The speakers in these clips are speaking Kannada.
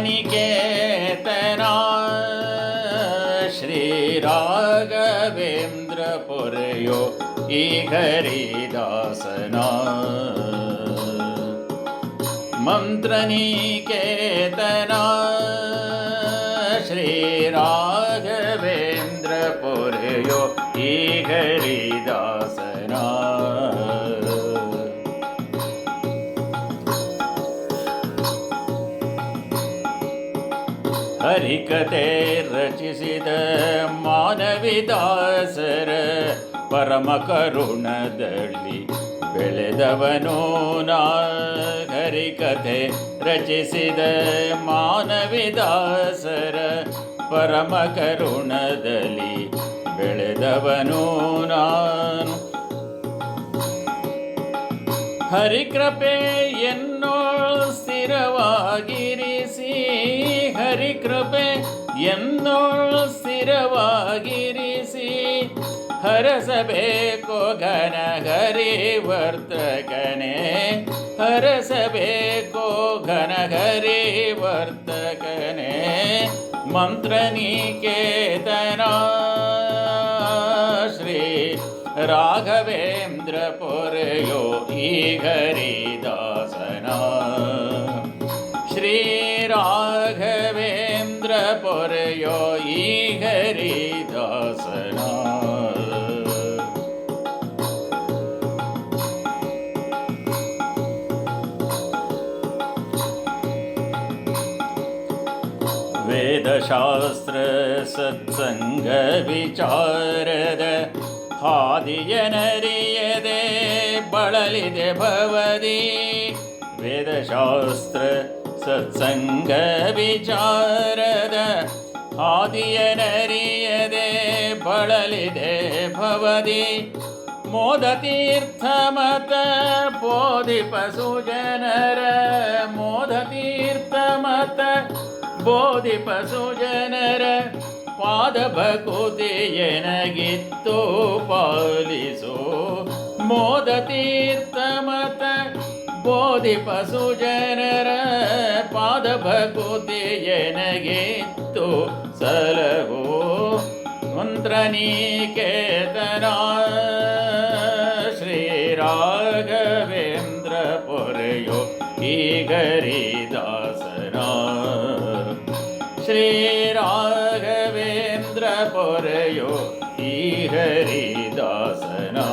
मन्त्रनिकेतना श्रीराघवेन्द्रपुरयो ईघरिदासना मन्त्रनिकेतना श्रीराघवेन्द्रपुरयो ईघरिदासना ಹರಿಕತೆ ರಚಿಸಿದ ಮಾನವಿದಾಸರ ಪರಮ ಕರುಣದಲ್ಲಿ ಬೆಳೆದವನು ನಾ ಹರಿಕತೆ ರಚಿಸಿದ ಮಾನವಿದಾಸರ ಪರಮ ಕರುಣದಲ್ಲಿ ಬೆಳೆದವನು ನಾನು. ಹರಿಕೃಪೆ ಎನ್ನೋ ಸ್ಥಿರವಾಗಿರಿಸಿ ಹರಿಕೃಪೆ ಎನ್ನೋ ಸ್ಥಿರವಾಗಿರಿಸಿ ಹರಸಬೇಕು ಘನ ಹರಿ ಹರಿವರ್ತಕನೇ ಹರಸಬೇಕು ಘನ ಹರಿ ಹರಿವರ್ತಕನೇ ಮಂತ್ರನಿಕೇತನ ಶ್ರೀ ರಾಘವೇಂದ್ರ ಪೊರೆಯೋ ಈ ಹರಿದಾಸನ. ಶ್ರೀ ರಾಘವೇಂದ್ರ ಪೊರೆಯೋ ಈ ಹರಿದಾಸನ ವೇದಶಾಸ್ತ್ರ ಸತ್ಸಂಗ ವಿಚಾರದ ಹಾದಿಯನರಿಯದೆ ಬಳಲಿದೆ ಭವದಿ ವೇದಶಾಸ್ತ್ರ ಸತ್ಸಂಗ ವಿಚಾರದ ಹಾದಿಯನರಿಯದೆ ಬಳಲಿದೆ ಭವದಿ. ಮೋದ ತೀರ್ಥ ಮತ ಬೋಧಿಪ ಸುಜನರ. ಮೋದ ತೀರ್ಥ ಮತ ಬೋಧಿ ಪಶು ಜನರ ಪಾದ ಭಕುತಿಯನಗಿತ್ತು ಪಾಲಿಸು. ಮೋದ ತೀರ್ಥ ಮತ ಪಶು ಜನರ ಪಾದ ಭಕುತಿಯನಗಿತ್ತು सलगो मुन्द्रनिकेतना श्रीराघवेन्द्रपुरयो पोरयो श्रीराघवेन्द्रपुरयो ईहरिदासना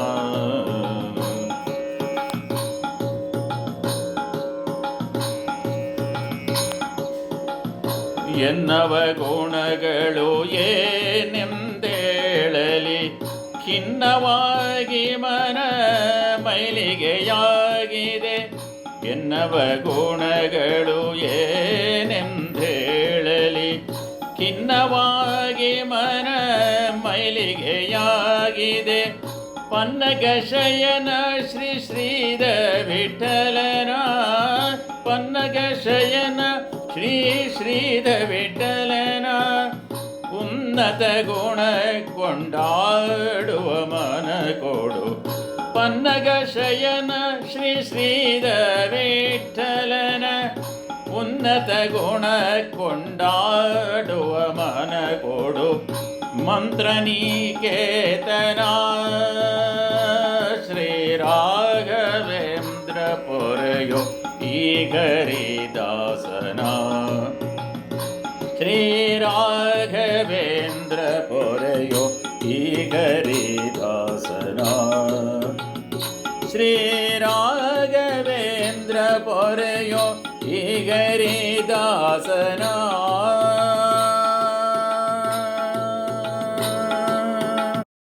ಎನ್ನವ ಗುಣಗಳು ಏನೆಂದೇಳಲಿ? ಖಿನ್ನವಾಗಿ ಮನ ಮೈಲಿಗೆಯಾಗಿದೆ. ಎನ್ನವ ಗುಣಗಳು ಏನೆಂದೇಳಲಿ? ಖಿನ್ನವಾಗಿ ಮನ ಮೈಲಿಗೆಯಾಗಿದೆ. ಪನ್ನಗಶಯನ ಶ್ರೀ ಶ್ರೀದ ವಿಠಲನ ಪನ್ನಗ ശ്രീ ശ്രീധ വിട്ടലന ഉന്നത ഗുണ കൊണ്ടാടുവ മന കൊടു പന്നക ശയന ശ്രീ ശ്രീധ വിട്ടലന ഉന്നത ഗുണ കൊണ്ടാടുവ മന കൊടു മന്ത്രനീകേതന. ಪೊರೆಯೋ ಈ ಗರಿದಾಸನ ಶ್ರೀರಾಘವೇಂದ್ರ ಪೊರೆಯೋ ಈ ಗರಿದಾಸನ ಶ್ರೀರಾಘವೇಂದ್ರ ಪೊರೆಯೋ ಈ ಗರಿದಾಸನ